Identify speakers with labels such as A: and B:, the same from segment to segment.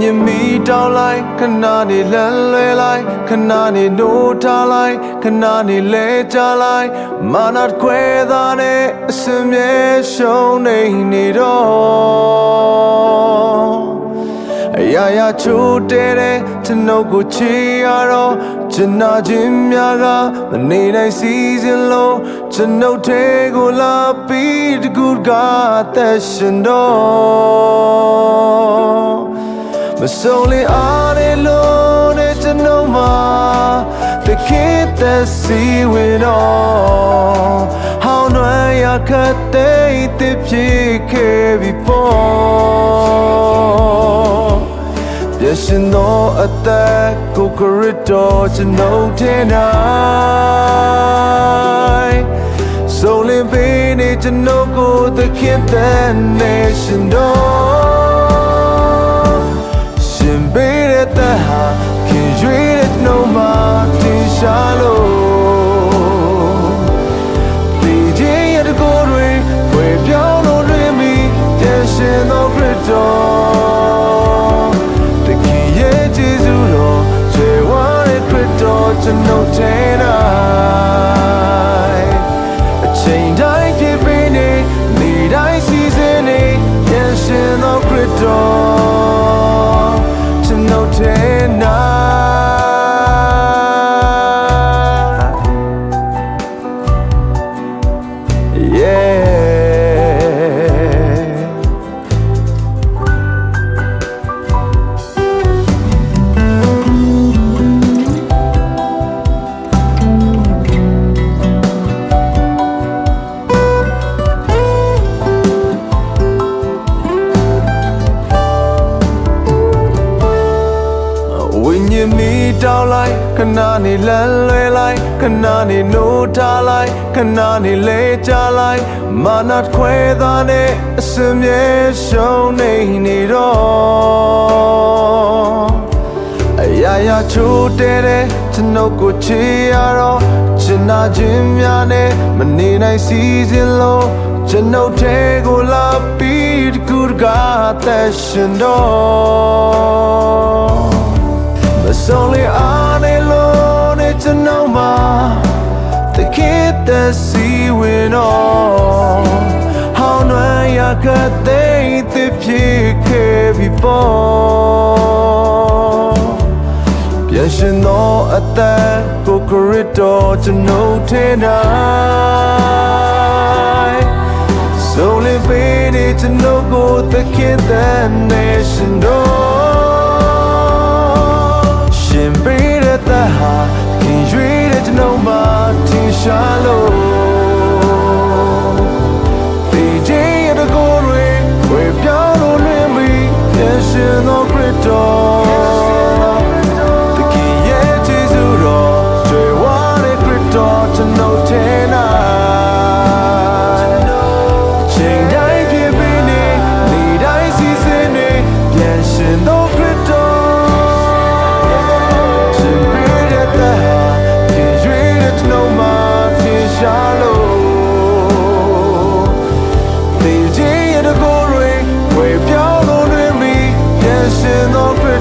A: ညင်မီတောင်းလိုက်ခဏနေလန်းလွဲလိုက်ခဏနေနိုးထားလိုက်ခဏနေလဲကြလိုက်မာနတ်ခွဲသားနဲ့အစင်မြဲရှုံးနေနေတော့အရာရာချိုးတဲတဲ့ကျွန်ုပ်ကိုချီရတော့ကျွန်နာချင်းများကမနေနိုင်စီစဉ်လို့ကျွန်ုပ်ထဲကိုလာပြီးတကူကအသက်ရှင်တော့ မဆုံးလေအားရလို့နဲ့ကျွန်ုပ်မှာတခေတ်သက်စီဝင်တော့ဟောင်းနွယ်ရခတ်တဲ့တစ်ဖြစ်ခဲ့ပြီပေါ့ပြရှင်သောအသက်ကိုကရစ်တော်ကျွန်ုပ်ထင်နိုင်ဆိုလင်ပေးနေကျွန်ုပ်ကိုသခင်တဲ့နေရှင်တော် ခရ တောင်းလိုက်ခဏနေလန်းလွဲလိုက်ခဏနေနိုးထားလိုက်ခဏနေလဲကြလိုက်မာနတ်ခွဲသားနဲ့အစင်မြဲရှုံးနေနေတော့အရာရာချိုးတဲတဲ့ကျွန်ုပ်ကိုချီရတော့ကျွန်နာခြင်းများနဲ့မနေနိုင်စီစဉ်လို့ကျွန်ုပ်ထဲကိုလာပြီးတကူတကားသက်ရှင်တော့ ဝင်တော့ဟောင်းနွယ်ရကတဲ့တစ်ဖြစ်ခဲ့ပြီပေါ့ပြန်ရှင်သောအသက်ကိုခရစ်တော်ကျွန်ုပ်ထင်နိုင်ဆိုလေပေးနေကျွန်ုပ်ကိုတခင်တဲ့နေရှင်တော်ရှင်ပေးတဲ့သက်ဟာခင်ရွေးတဲ့ကျွန်ုပ်မှာထင်ရှားလို့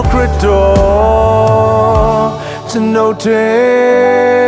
A: ရှင်သောခရစ်တော်ကျွန်ုပ်ထဲ၌